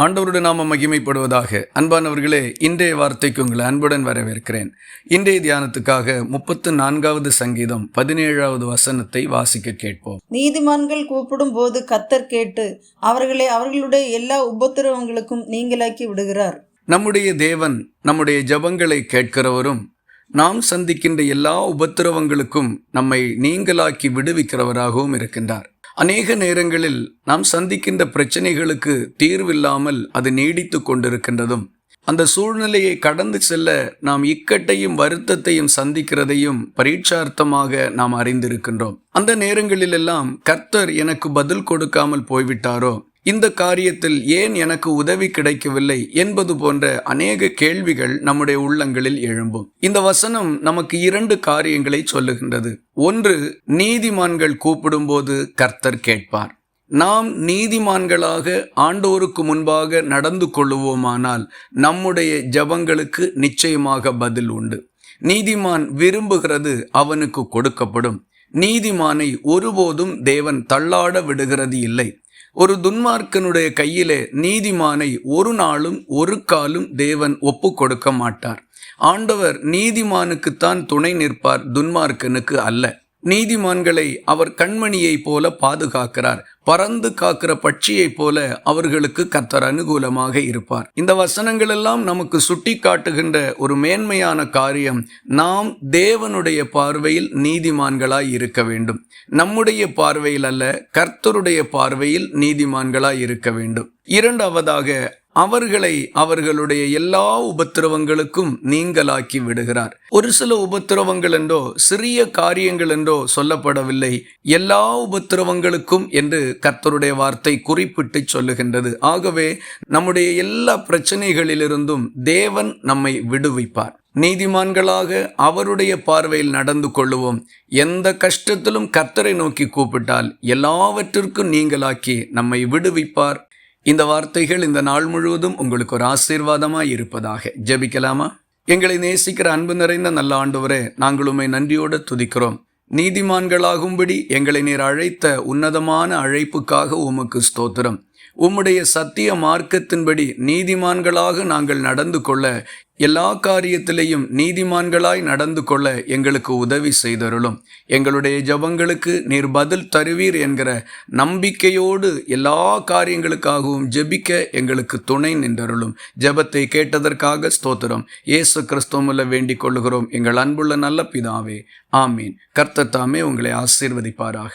ஆண்டவருடைய நாம மகிமைப்படுவதாக. அன்பானவர்களே இன்றைய வார்த்தைக்கு உங்களை அன்புடன் வரவேற்கிறேன். இன்றைய தியானத்துக்காக முப்பத்து நான்காவது சங்கீதம் பதினேழாவது வசனத்தை வாசிக்க கேட்போம். நீதிமான்கள் கூப்பிடும் போது கத்தர் கேட்டு அவர்களை அவர்களுடைய எல்லா உபத்திரவங்களுக்கும் நீங்களாக்கி விடுகிறார். நம்முடைய தேவன் நம்முடைய ஜெபங்களை கேட்கிறவரும் நாம் சந்திக்கின்ற எல்லா உபத்திரவங்களுக்கும் நம்மை நீங்களாக்கி விடுவிக்கிறவராகவும் இருக்கின்றார். அநேக நேரங்களில் நாம் சந்திக்கின்ற பிரச்சனைகளுக்கு தீர்வில்லாமல் அது நீடித்து கொண்டிருக்கின்றதும் அந்த சூழ்நிலையை கடந்து செல்ல நாம் இக்கட்டையும் வருத்தத்தையும் சந்திக்கிறதையும் பரீட்சார்த்தமாக நாம் அறிந்திருக்கின்றோம். அந்த நேரங்களிலெல்லாம் கர்த்தர் எனக்கு பதில் கொடுக்காமல் போய்விட்டாரோ? இந்த காரியத்தில் ஏன் எனக்கு உதவி கிடைக்கவில்லை என்பது போன்ற அநேக கேள்விகள் நம்முடைய உள்ளங்களில் எழும்பும். இந்த வசனம் நமக்கு இரண்டு காரியங்களை சொல்லுகின்றது. ஒன்று நீதிமான்கள் கூப்பிடும்போது கர்த்தர் கேட்பார். நாம் நீதிமான்களாக ஆண்டோருக்கு முன்பாக நடந்து கொள்ளுவோமானால் நம்முடைய ஜபங்களுக்கு நிச்சயமாக பதில் உண்டு. நீதிமான் விரும்புகிறது அவனுக்கு கொடுக்கப்படும். நீதிமானை ஒருபோதும் தேவன் தள்ளாட விடுகிறது இல்லை. ஒரு துன்மார்க்கனுடைய கையிலே நீதிமானை ஒரு நாளும் ஒரு காலும் தேவன் ஒப்பு கொடுக்க மாட்டார். ஆண்டவர் நீதிமானுக்குத்தான் துணை நிற்பார் துன்மார்க்கனுக்கு அல்ல. நீதிமான்களை அவர் கண்மணியைப் போல பாதுகாக்கிறார். பறந்து காக்கிற பட்சியைப் போல அவர்களுக்கு கத்தர் அனுகூலமாக இருப்பார். இந்த வசனங்கள் எல்லாம் நமக்கு சுட்டி காட்டுகின்ற ஒரு மேன்மையான காரியம் நாம் தேவனுடைய பார்வையில் நீதிமான்களாய் இருக்க வேண்டும். நம்முடைய பார்வையில் அல்ல கர்த்தருடைய பார்வையில் நீதிமான்களாய் இருக்க வேண்டும். இரண்டாவதாக அவர்களை அவர்களுடைய எல்லா உபத்திரவங்களுக்கும் நீங்களாக்கி விடுகிறார். ஒரு சில உபத்திரவங்கள் என்றோ சிறிய காரியங்கள் என்றோ சொல்லப்படவில்லை. எல்லா உபத்திரவங்களுக்கும் என்று கர்த்தருடைய வார்த்தை குறிப்பிட்டு சொல்லுகின்றது. ஆகவே நம்முடைய எல்லா பிரச்சனைகளிலிருந்தும் தேவன் நம்மை விடுவிப்பார். நீதிமான்களாக அவருடைய பார்வையில் நடந்து கொள்ளுவோம். எந்த கஷ்டத்திலும் கர்த்தரை நோக்கி கூப்பிட்டால் எல்லாவற்றிற்கும் நீங்களாக்கி நம்மை விடுவிப்பார். இந்த வார்த்தைகள் இந்த நாள் முழுவதும் உங்களுக்கு ஒரு ஆசீர்வாதமாக இருப்பதாக ஜெபிக்கலாமா? எங்களை நேசிக்கிற அன்பு நிறைந்த நல்ல ஆண்டவரே நாங்கள் உண்மை நன்றியோடு துதிக்கிறோம். நீதிமான்களாகும்படி எங்களை நீர் அழைத்த உன்னதமான அழைப்புக்காக உமக்கு ஸ்தோத்திரம். உம்முடைய சத்திய மார்க்கத்தின்படி நீதிமான்களாக நாங்கள் நடந்து கொள்ள எல்லா காரியத்திலையும் நீதிமான்களாய் நடந்து கொள்ள எங்களுக்கு உதவி செய்தருளும். எங்களுடைய ஜபங்களுக்கு நீர் பதில் தருவீர் என்கிற நம்பிக்கையோடு எல்லா காரியங்களுக்காகவும் ஜெபிக்க எங்களுக்கு துணை நின்றருளும். ஜெபத்தை கேட்டதற்காக ஸ்தோத்திரம். இயேசு கிறிஸ்துவமுள்ள வேண்டிக் கொள்ளுகிறோம். எங்கள் அன்புள்ள நல்ல பிதாவே ஆமீன். கர்த்தத்தாமே உங்களை ஆசீர்வதிப்பாராக.